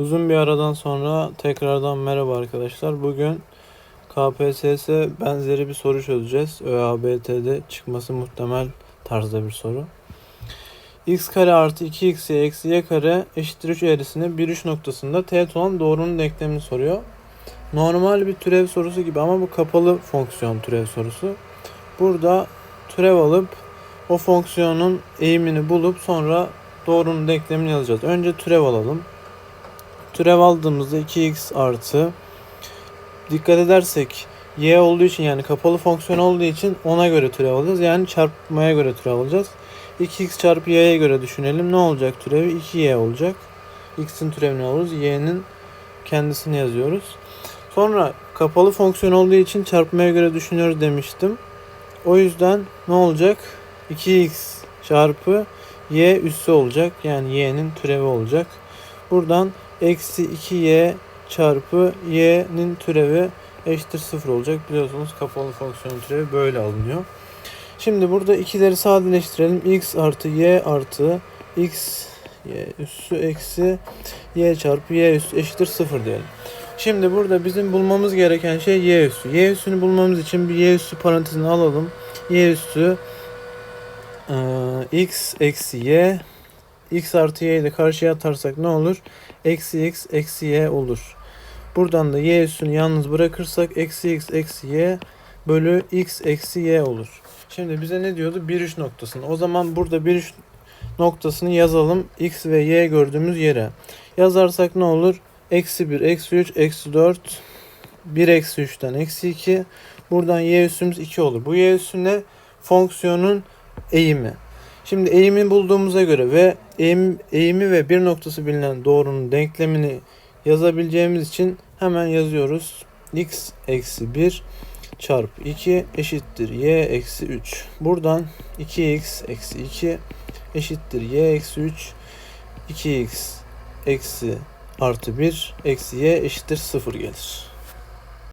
Uzun bir aradan sonra tekrardan merhaba arkadaşlar. Bugün KPSS benzeri bir soru çözeceğiz. ÖABT'de çıkması muhtemel tarzda bir soru. x kare artı 2xy eksi y kare eşittir 3 eğrisini bir üç noktasında teğet olan doğrunun denklemini soruyor. Normal bir türev sorusu gibi ama bu kapalı fonksiyon türev sorusu. Burada türev alıp o fonksiyonun eğimini bulup sonra doğrunun denklemini yazacağız. Önce türev alalım. Türev aldığımızda 2x artı dikkat edersek y olduğu için yani kapalı fonksiyon olduğu için ona göre türev alacağız. Yani çarpmaya göre türev alacağız. 2x çarpı y'ye göre düşünelim. Ne olacak türevi? 2y olacak. x'in türevini alırız. y'nin kendisini yazıyoruz. Sonra kapalı fonksiyon olduğu için çarpmaya göre düşünüyoruz demiştim. O yüzden ne olacak? 2x çarpı y üssü olacak. Yani y'nin türevi olacak. Buradan eksi 2y çarpı y'nin türevi eşittir 0 olacak. Biliyorsunuz kapalı fonksiyonun türevi böyle alınıyor. Şimdi burada ikileri sadeleştirelim. x artı y artı x y üssü eksi y çarpı y üssü eşittir 0 diyelim. Şimdi burada bizim bulmamız gereken şey y üssü. Y üssünü bulmamız için bir y üssü parantezini alalım. Y üssü e, x eksi y x artı y'yi de karşıya atarsak ne olur? Eksi x eksi y olur. Buradan da y üssünü yalnız bırakırsak eksi x eksi y bölü x eksi y olur. Şimdi bize ne diyordu? 1 3 noktasını. O zaman burada 1 3 noktasını yazalım. x ve y gördüğümüz yere. Yazarsak ne olur? Eksi 1, eksi 3, eksi 4, 1 eksi 3'ten eksi 2. Buradan y üssümüz 2 olur. Bu y üssü ne? Fonksiyonun eğimi. Şimdi eğimi bulduğumuza göre ve eğim, eğimi ve bir noktası bilinen doğrunun denklemini yazabileceğimiz için hemen yazıyoruz. x eksi 1 çarpı 2 eşittir y eksi 3. Buradan 2x eksi 2 eşittir y eksi 3. 2x eksi artı 1 eksi y eşittir 0 gelir.